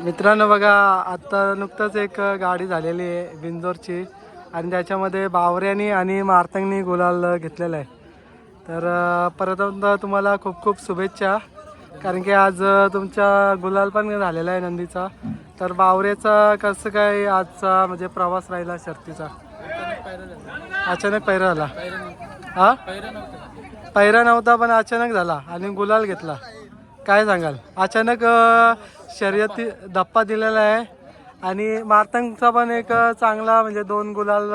मित्रांनो बघा आता नुकतंच एक गाडी झालेली आहे बिंजोरची आणि त्याच्यामध्ये बावऱ्यानी आणि मारतंगनी गुलाल घेतलेला आहे. तर परत प्रथमतः तुम्हाला खूप खूप शुभेच्छा. कारण की आज तुमचा गुलाल पण झालेला आहे नंदीचा. तर बावऱ्याचा कसं काय आजचा म्हणजे प्रवास राहिला शर्तीचा? अचानक पैरा झाला. हा? पैरा नव्हता पण अचानक झाला आणि गुलाल घेतला. काय सांगाल? अचानक शर्यती धप्पा दिलेला आहे. आणि मार्तंगचा पण एक चांगला म्हणजे दोन गुलाल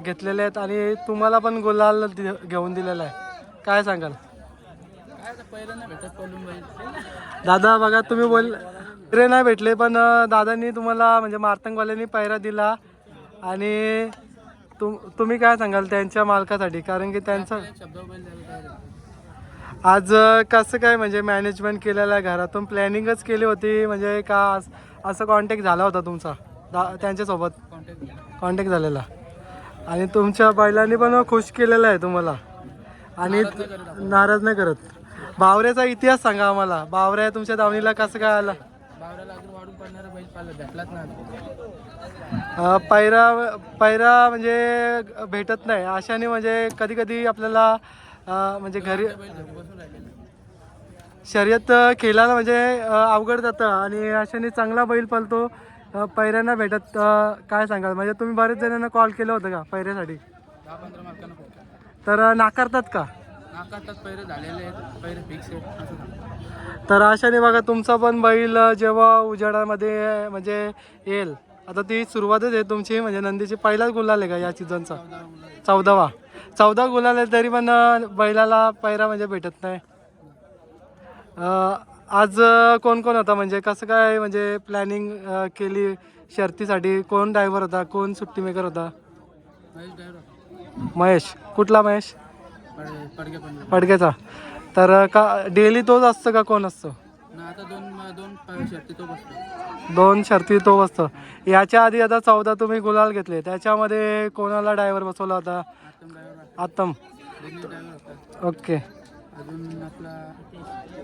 घेतलेले आहेत आणि तुम्हाला पण गुलाल दि- घेऊन दिलेला आहे. काय सांगाल? दादा बघा तुम्ही बोल रे नाही भेटले पण दादांनी तुम्हाला म्हणजे मार्तंगवाल्यांनी पैरा दिला. आणि तुम तुम्ही काय सांगाल त्यांच्या मालकासाठी? कारण की त्यांचा आज कसं काय म्हणजे मॅनेजमेंट केलेलं आहे घरातून? प्लॅनिंगच केली होती म्हणजे का अस- कॉन्टॅक्ट झाला होता तुमचा? दा- त्यांच्यासोबत? कॉन्टॅक्ट झालेला. आणि तुमच्या बैलांनी पण खुश केलेलं आहे तुम्हाला. आणि नाराज नाही करत बावऱ्याचा इतिहास सांगा आम्हाला. बावऱ्या तुमच्या दावणीला कसं काय आला? पैरा पैरा म्हणजे भेटत नाही. अशाने म्हणजे कधी कधी आपल्याला म्हणजे घरी शर्यत खेळायला म्हणजे अवघड जातं आणि अशाने चांगला बैल पळतो अं, पैऱ्यांना भेटत काय सांगाल? म्हणजे तुम्ही बरेच जणांना कॉल केलं होतं का पैऱ्यासाठी? तर नाकारतात का. तर अशाने बघा तुमचा पण बैल जेव्हा उजेडामध्ये म्हणजे येईल आता ती सुरुवातच आहे तुमची म्हणजे नंदीची पहिलाच गुलाल आहे का या सीझनचा चौदावा. चौदा गुलाल आहे तरी पण बैलाला पैरा म्हणजे भेटत नाही. आज कोण कोण होता? म्हणजे कसं काय म्हणजे प्लॅनिंग केली शर्तीसाठी? कोण ड्रायव्हर होता? कोण सुट्टी मेकर होता? महेश. कुठला महेश? पडक्याचा तर का डेली तोच असतो का कोण असतो? दोन दोन शर्ती तो बसतो. असतो याच्या आधी आता चौदा तुम्ही गुलाल घेतले. त्याच्यामध्ये कोणाला ड्रायव्हर बसवला होता? होता ओके. अजून आपला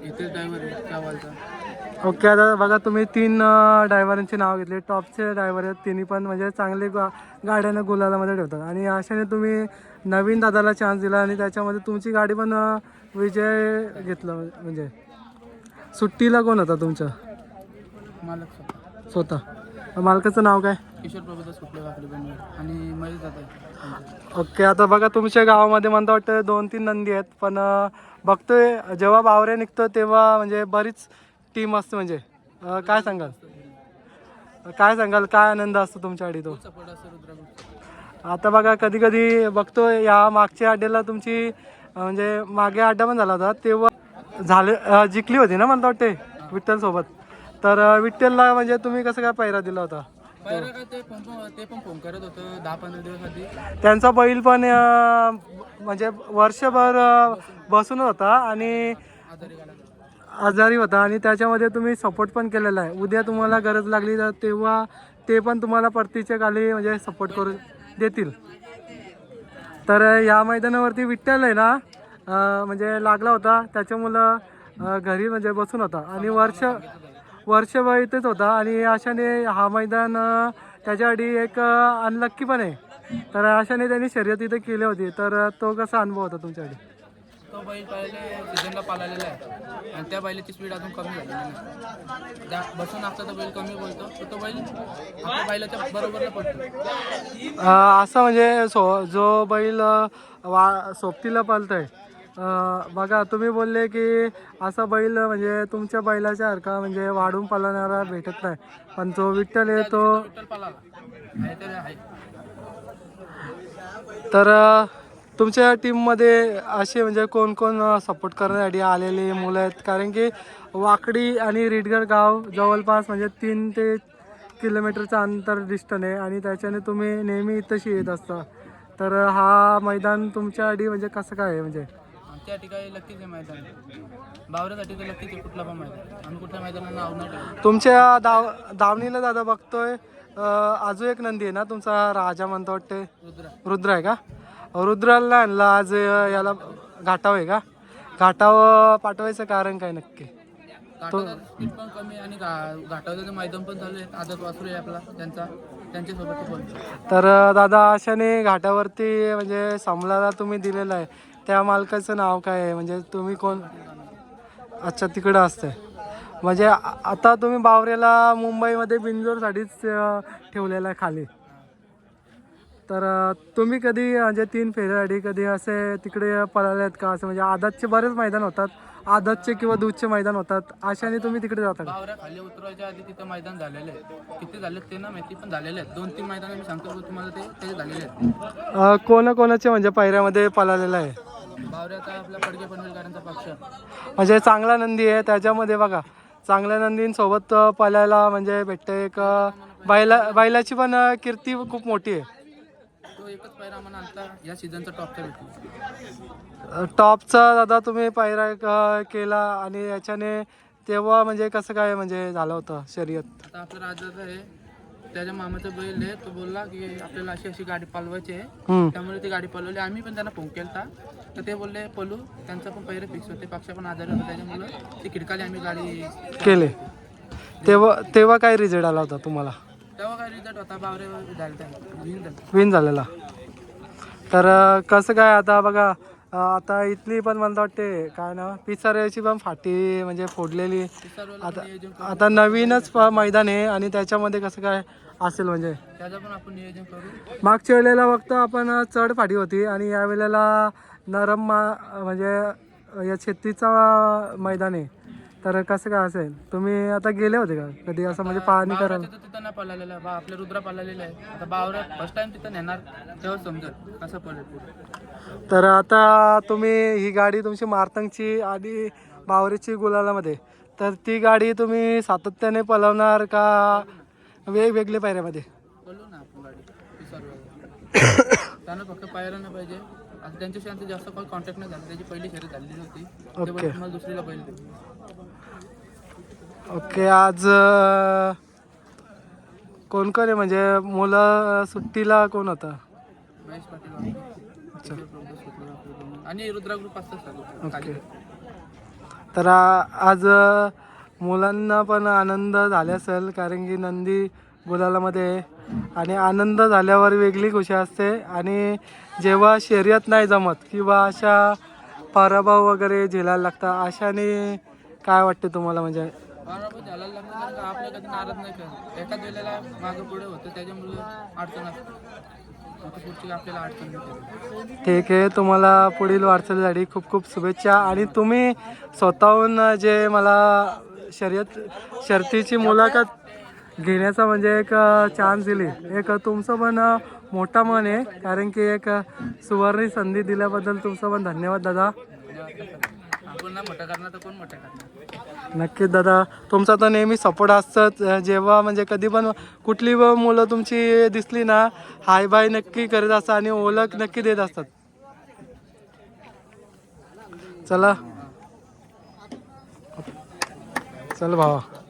इथेच ड्रायव्हर आहे चावालचा ओके आता बघा तुम्ही तीन ड्रायव्हरांची नाव घेतली. टॉपचे ड्रायव्हर आहेत. तिन्ही पण म्हणजे चांगले गा गाड्यांना गुलालामध्ये ठेवतात. आणि अशाने तुम्ही नवीन दादाला चान्स दिला आणि त्याच्यामध्ये तुमची गाडी पण विजय घेतलं म्हणजे सुट्टीला कोण होता तुमच्या मालक स्वतः. स्वतः. मालकाचं नाव काय? किशोर वाकडी आणि ओके आता बघा तुमच्या गावामध्ये म्हणता वाटतं दोन तीन नंदी आहेत पण अं, बघतोय जेव्हा बावरे निघतो तेव्हा म्हणजे बरीच टीम असते म्हणजे. अं, काय सांगाल? काय सांगाल? काय आनंद असतो तुमच्या आडी तो सपोर्ट असतो रुद्रापूर आता बघा कधी कधी बघतोय या मागच्या अड्ड्याला तुमची अं, म्हणजे मागे अड्डा पण झाला होता तेव्हा झाले अं, जिंकली होती ना म्हणता वाटते विठ्ठल सोबत? तर विठ्ठलला म्हणजे तुम्ही कसं काय पैरा दिला होता? पहिलं ते फोन पण ते पण फोन करत होतं दहा पंधरा दिवस आधी त्यांचा बैल पण अं, म्हणजे वर्षभर अं, बसूनच होता आणि आजारी गाला आजारी होता आणि त्याच्यामध्ये तुम्ही सपोर्ट पण केलेला आहे. उद्या तुम्हाला गरज लागली तर तेव्हा ते पण तुम्हाला परतीच्या खाली म्हणजे सपोर्ट करू देतील. तर या मैदानावरती विठ्ठल आहे ना अं, म्हणजे लागला होता. त्याच्यामुळं अं, घरी म्हणजे बसून होता. आणि वर्ष वर्षभर इथेच होता आणि अशाने हा मैदान त्याच्यासाठी एक अनलक्की पण आहे. तर अशाने त्यांनी शर्यत इथे केली होती. तर तो कसा अनुभव होता तुमच्यासाठी तो बैल पहिले सीझनला पाळलेला आहे. आणि त्या बैलाची स्पीड अजून कमी नाही. त्या बसून असला तर बैल कमी बोलतो तर तो बैल आपल्या बैलाच्या बरोबरला पडतो असं म्हणजे सो जो बैल वा सोबतीला पालतंय बघा तुम्ही बोलले की असा बैल म्हणजे तुमच्या बैलाच्या सारखा म्हणजे वाढून पालणारा भेटत नाही. पण जो विठ्ठल आहे तो विठ्ठल तर तुमच्या टीममध्ये असे म्हणजे कोण कोण सपोर्ट करण्यासाठी आलेले मुलं आहेत? कारण की वाकडी आणि रिडगर गाव जवळपास म्हणजे तीन ते किलोमीटरचं अंतर डिस्टन आहे आणि त्याच्याने तुम्ही नेहमी इथंशी येत असता. तर हा मैदान तुमच्यासाठी म्हणजे कसं काय आहे म्हणजे? आमच्या ठिकाणी लक्कीच आहे मैदान. बावऱ्यासाठी तर लक्कीच आहे कुठला पण मैदान. आम्ही कुठल्या मैदानाला नाव नाही ठेवलं तुमच्या दाव दावणीला दादा बघतोय अं, अजून एक नंदी आहे ना तुमचा राजा म्हणतो वाटते रुद्रा. रुद्र आहे का? रुद्राला आणला आज अं, याला घाटाव आहे का? घाटाव पाठवायचं कारण काय नक्की? घाटाचं स्पीड पण कमी आहे आणि घा- जे मैदान पण चालू आहे आदत वासरू आहे आपला त्यांचा त्यांच्यासोबत तर अ, दादा अशाने घाटावरती म्हणजे समलाला तुम्ही दिलेलं आहे. त्या मालकाचं नाव काय आहे? म्हणजे तुम्ही कोण? अच्छा तिकडं असते म्हणजे आता तुम्ही बावऱ्याला मुंबईमध्ये बिंजोरसाठीच ठेवलेलं आहे खाली. तर तुम्ही कधी म्हणजे तीन फेऱ्यासाठी कधी असे तिकडे पळाले आहेत का? असं म्हणजे आदातचे बरेच मैदान होतात. आदातचे किंवा दूधचे मैदान होतात. अशाने तुम्ही तिकडे जाता का? बावऱ्या खाली उतरवायच्या आधी तिथं मैदान झालेले आहे. किती झाले ते ना माहिती पण झालेले आहेत. दोन तीन मैदान मी सांगतो तुम्हाला ते झालेले आहेत. कोणाकोणाचे म्हणजे पायऱ्यामध्ये पळालेलं आहे? बावऱ्याचा आपला पडके पनवेलकरांचा पक्ष. म्हणजे चांगला नंदी आहे त्याच्यामध्ये बघा. चांगल्या नंदींसोबत पळायला म्हणजे भेटते एक बैला बैलाची पण कीर्ती खूप मोठी आहे. तो एकच पायरा आम्हाला आता या सीझनचा टॉपचा भेटला. अ, टॉपचा दादा तुम्ही पायरा केला आणि याच्याने तेव्हा म्हणजे कसं काय म्हणजे झालं होतं शर्यत? आता आपलं राजाचं आहे त्याच्या मामाचा बैल आहे तो बोलला की आपल्याला अशी अशी गाडी पालवायची आहे. त्यामुळे ती गाडी पळवली आम्ही पण त्यांना फोन केला तर ते बोलले पलू त्यांचा पण पहिरे फिक्स होते. पक्ष पण आजारी होता त्याच्यामुळं ती खिडकाली आम्ही गाडी केले. तेव्हा तेव्हा काय रिझल्ट आला होता तुम्हाला? तेव्हा काय रिझल्ट होता? बावरे झाले विन झालं. विन झालेला. तर कसं काय आता बघा आता इथली पण मला वाटते काय ना पिसाऱ्याची पण फाटी म्हणजे फोडलेली. आता आता नवीनच मैदान आहे आणि त्याच्यामध्ये कसं काय असेल म्हणजे? त्याचं पण आपण नियोजन करू. मागच्या वेळेला फक्त आपण चढ फाटी होती आणि या वेळेला नरम मा- म्हणजे या शेतीचा मैदान आहे. तर कसं काय असेल? तुम्ही आता गेले होते का? कधी असं म्हणजे पाहणी तर तिथं नाही पळालेलं बा आपल्या रुद्रा पळालेलं आहे. आता बावऱ्या फर्स्ट टाइम तिथं नेणार तेव्हा समजेल कसं पडेल तर आता तुम्ही ही गाडी तुमची मार्तंगची आणि बावरीची गुलालामध्ये. तर ती गाडी तुम्ही सातत्याने पलवणार का वेगवेगळे पायऱ्यामध्ये? बोलू ना आपण गाडी. त्यांना फक्त नाही पाहिजे. आता त्यांच्याशी आमचं जास्त काही कॉन्टॅक्ट नाही झाला त्याची पहिली शर्यत झालेली होती ते ओके. बोलले, तुम्हाला दुसरीला बैल देऊ ओके आज अं, कोण कोण आहे म्हणजे मुलं सुट्टीला कोण होता महेश पाटील वाले. विजय प्रभू सुतला आपले दोन. आणि रुद्रा ग्रुप चालू ओके तर आ- आज अं, मुलांना पण आनंद झाले असेल कारण की नंदी गुलालामध्ये आहे. आणि आनंद झाल्यावर वेगळी खुशी असते. आणि जेव्हा शर्यत नाही जमत किंवा अशा पराभव वगैरे झेलायला लागतात अशाने काय वाटते तुम्हाला? म्हणजे बरोबर झाला लागतं कारण का आपल्या कधी नाराज नाही करत? एकाच वेळेला मागं पुढे होतं त्याच्यामुळे अडचण असते. आता पुढची आपल्याला अडचण नाही ठीक आहे तुम्हाला पुढील वाटचालीसाठी खूप खूप शुभेच्छा. आणि तुम्ही स्वतःहून जे मला शर्यत शर्तीची मुलाखत घेण्याचा म्हणजे एक चान्स दिली. एक तुमचं पण मोठा मन आहे. कारण की एक सुवर्ण संधी दिल्याबद्दल तुमचं पण धन्यवाद दादा. नक्कीच दादा. तुमचा तर नेहमी सपोर्ट असतंच. जेव्हा म्हणजे कधी पण कुठली मुलं तुमची दिसली ना हाय बाय नक्की करत असतात आणि ओळख नक्की देत असतात. चला. चल भावा.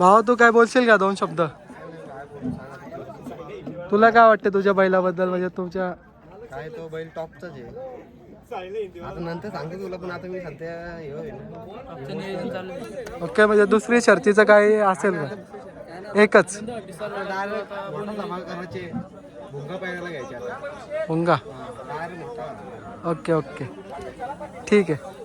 भावा तू काय बोलशील का दोन शब्द? तुला काय वाटते तुझ्या बैलाबद्दल? म्हणजे तुमच्या काय तो बैल टॉपचाच आहे. आता नंतर सांगते तुला पण आता मी सध्या ओके म्हणजे दुसरी शर्तीचं काही असेल का? एकच. भुंगा ओके ओके. ठीक आहे.